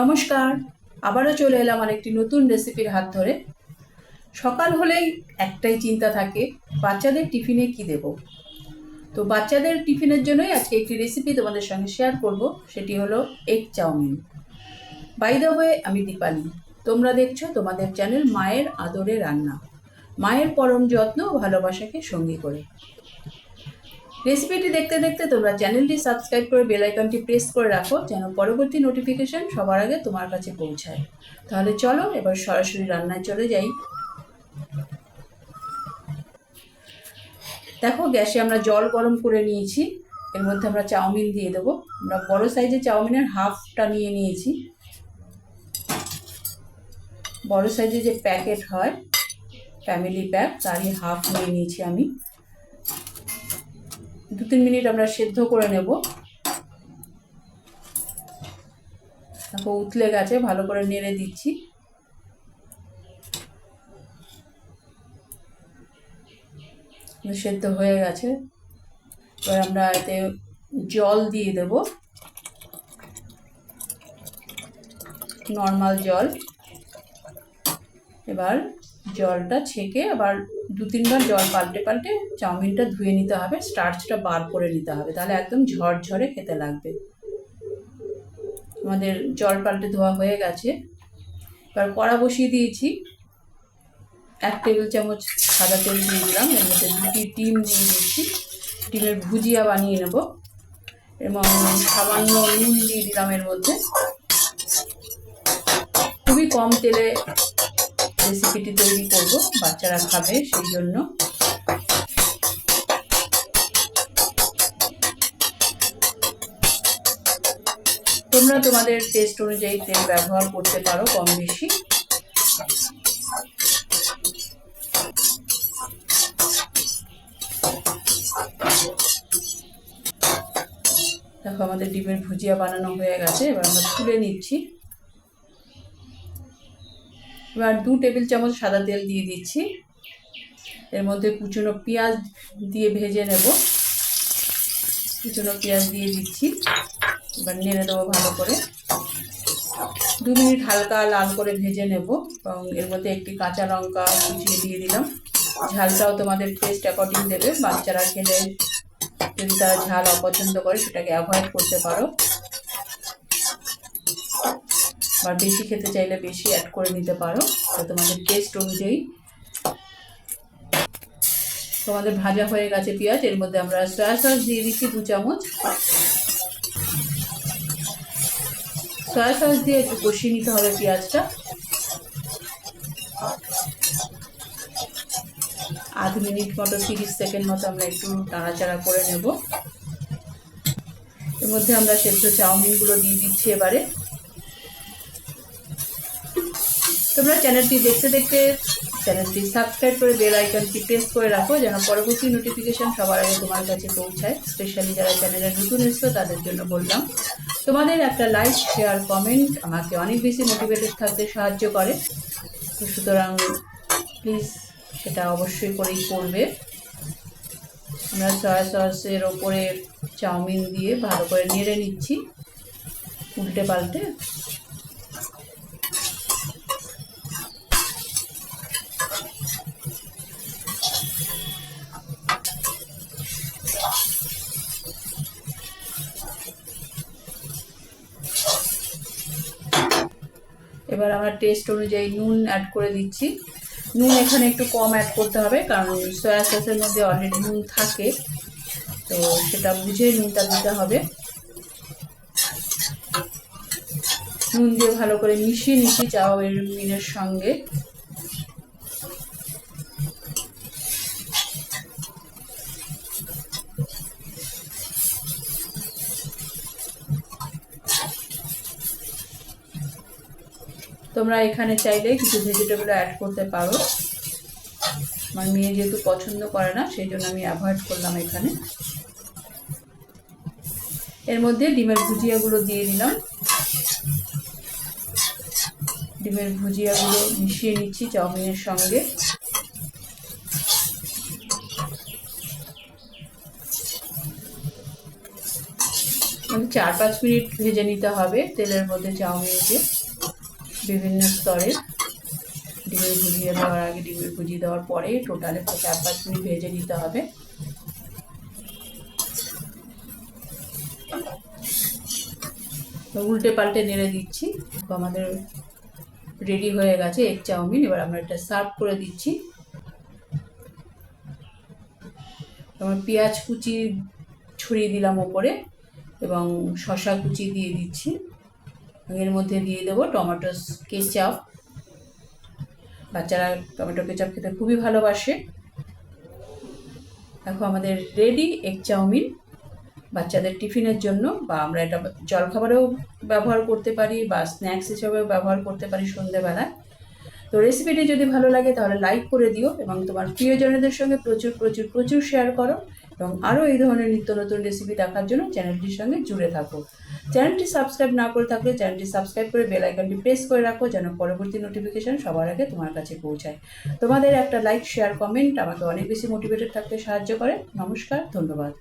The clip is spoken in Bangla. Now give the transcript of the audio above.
নমস্কার, আবারও চলে এলাম আর একটি নতুন রেসিপির হাত ধরে। সকাল হলেই একটাই চিন্তা থাকে, বাচ্চাদের টিফিনে কি দেব? তো বাচ্চাদের টিফিনের জন্যই আজকে একটি রেসিপি তোমাদের সঙ্গে শেয়ার করব, সেটি হলো egg chowmein. By the way আমি দীপালি। তোমরা দেখছ তোমাদের চ্যানেল মায়ের আদরে রান্না। মায়ের পরম যত্ন ও ভালোবাসাকে সঙ্গী করে। রেসিপিটি দেখতে দেখতে তোমরা চ্যানেলটি সাবস্ক্রাইব করে বেল আইকনটি প্রেস করে রাখো যেন পরবর্তী নোটিফিকেশন সবার আগে তোমার কাছে পৌঁছায়। তাহলে চলো, এবার সরাসরি রান্নায় চলে যাই। দেখো, গ্যাসে আমরা জল গরম করে নিয়েছি। এর মধ্যে আমরা চাউমিন দিয়ে দেবো। আমরা বড় সাইজের চাউমিনের হাফটা নিয়ে নিয়েছি। বড় সাইজের যে প্যাকেট হয়, ফ্যামিলি প্যাক, তারই হাফ নিয়ে নিয়েছি আমি। দু তিন মিনিট আমরা সেদ্ধ করে নেব। দেখো উতলে গেছে, ভালো করে নেড়ে দিচ্ছি। সেদ্ধ হয়ে গেছে। এবার আমরা এতে জল দিয়ে দেব। নর্মাল জল। এবার জলটা ছেঁকে আবার দু তিনবার জল পাল্টে পাল্টে চাউমিনটা ধুয়ে নিতে হবে স্টার্চটা বার করে নিতে হবে, তাহলে একদম ঝরঝরে খেতে লাগবে। আমাদের জল পাল্টে ধোয়া হয়ে গেছে। এবার কড়া বসিয়ে দিয়েছি। এক টেবিল চামচ সাদা তেল দিয়ে দিলাম, এর মধ্যে দুটি ডিম দিয়ে দিচ্ছি ডিমের ভুজিয়া বানিয়ে নেব। এবং সামান্য নুন দিয়ে দিলাম এর মধ্যে। খুবই কম তেলে রেসিপিটি তৈরি করব, বাচ্চারা খাবে সেই জন্য তোমরা তোমাদের টেস্ট অনুযায়ী তেল ব্যবহার করতে পারো কম বেশি দেখো আমাদের ডিমের ভুজিয়া বানানো হয়ে গেছে, এবার আমরা তুলে নিচ্ছি। এবার দু টেবিল চামচ সাদা তেল দিয়ে দিচ্ছি। এর মধ্যে কুচনো পেঁয়াজ দিয়ে ভেজে নেব। কুচনো পেঁয়াজ দিয়ে দিচ্ছি। এবার নেড়ে দেবো ভালো করে। দু মিনিট হালকা লাল করে ভেজে নেব এবং এর মধ্যে একটি কাঁচা লঙ্কা কুচিয়ে দিয়ে দিলাম। ঝালটাও তোমাদের টেস্ট অ্যাকর্ডিং দেবে। বাচ্চারা খেলে যদি তারা ঝাল অপছন্দ করে সেটাকে অ্যাভয়েড করতে পারো। বা বেশি খেতে চাইলে বেশি অ্যাড করে নিতে পারো। তোমাদের টেস্ট অনুযায়ী। তোমাদের ভাজা হয়ে গেছে পেঁয়াজ, এর মধ্যে আমরা সয়া সস দিয়ে দিচ্ছি দু চামচ। সয়া সস দিয়ে একটু কষিয়ে নিতে হবে পেঁয়াজটা। আধ মিনিট মতো, তিরিশ সেকেন্ড মতো আমরা একটু নাড়াচাড়া করে নেব। এর মধ্যে আমরা সেদ্ধ চাউমিনগুলো দিয়ে দিচ্ছি এবারে। তোমরা চ্যানেলটি দেখতে দেখতে চ্যানেলটি সাবস্ক্রাইব করে বেল আইকনটি প্রেস করে রাখো, যেন পরবর্তী নোটিফিকেশান সবার আগে তোমার কাছে পৌঁছায়। স্পেশালি যারা চ্যানেলে নতুন এসছো, তাদের জন্য বললাম। তোমাদের একটা লাইক শেয়ার কমেন্ট আমাকে অনেক বেশি মোটিভেটেড থাকতে সাহায্য করে। তো সুতরাং প্লিজ সেটা অবশ্যই করেই করবে। আমরা সয়া সসের ওপরে চাউমিন দিয়ে ভালো করে নেড়ে নিচ্ছি। উল্টে পাল্টে এবার আমরা টেস্ট অনুযায়ী নুন অ্যাড করে দিচ্ছি। নুন এখানে একটু কম অ্যাড করতে হবে, কারণ সয়া সসের মধ্যে অলরেডি নুন থাকে। তো সেটা বুঝে নুনটা দিতে হবে। নুন দিয়ে ভালো করে মিশিয়ে নিচ্ছি চাউমিনের সঙ্গে। তোমরা এখানে চাইলে কিছু ভেজিটেবল অ্যাড করতে পারো। আমার মেয়ে যেহেতু পছন্দ করে না, সেই জন্য আমি অ্যাভয়েড করলাম এখানে। এর মধ্যে ডিমের ভুজিয়াগুলো দিয়ে দিলাম। ডিমের ভুজিয়াগুলো মিশিয়ে নিচ্ছি চাউমিনের সঙ্গে। চার পাঁচ মিনিট ভেজে নিতে হবে তেলের মধ্যে চাউমিনকে। বিভিন্ন স্তরে ডিমের ভুজিয়ে দেওয়ার আগে ডিমের ভুজিয়ে দেওয়ার পরে টোটালে চার পাঁচ মিনিট ভেজে নিতে হবে। উল্টে পাল্টে নেড়ে দিচ্ছি। আমাদের রেডি হয়ে গেছে এগ চাউমিন। এবার আমরা এটা সার্ভ করে দিচ্ছি। আমার পেঁয়াজ কুচি ছড়িয়ে দিলাম ওপরে এবং শশা কুচি দিয়ে দিচ্ছি। এর মধ্যে দিয়ে দেবো টমেটো কেচাপ। বাচ্চারা টমেটো কেচাপ খেতে খুবই ভালোবাসে। দেখো আমাদের রেডি এগ চাউমিন। বাচ্চাদের টিফিনের জন্য বা আমরা এটা জলখাবারেও ব্যবহার করতে পারি বা স্ন্যাক্স হিসেবেও ব্যবহার করতে পারি সন্ধেবেলায়। তো রেসিপিটি যদি ভালো লাগে তাহলে লাইক করে দিও এবং তোমার প্রিয়জনদের সঙ্গে প্রচুর প্রচুর প্রচুর শেয়ার করো। এবং আরও এই ধরনের নিত্য নতুন রেসিপি দেখার জন্য চ্যানেলটির সঙ্গে জুড়ে থাকো। চ্যানেলটি সাবস্ক্রাইব না করে থাকলে চ্যানেলটি সাবস্ক্রাইব করে বেল আইকনটি প্রেস করে রাখো যেন পরবর্তী নোটিফিকেশন সবার আগে তোমার কাছে পৌঁছায়। তোমাদের একটা লাইক শেয়ার কমেন্ট আমাকে অনেক বেশি মোটিভেটেড থাকতে সাহায্য করে। নমস্কার, ধন্যবাদ।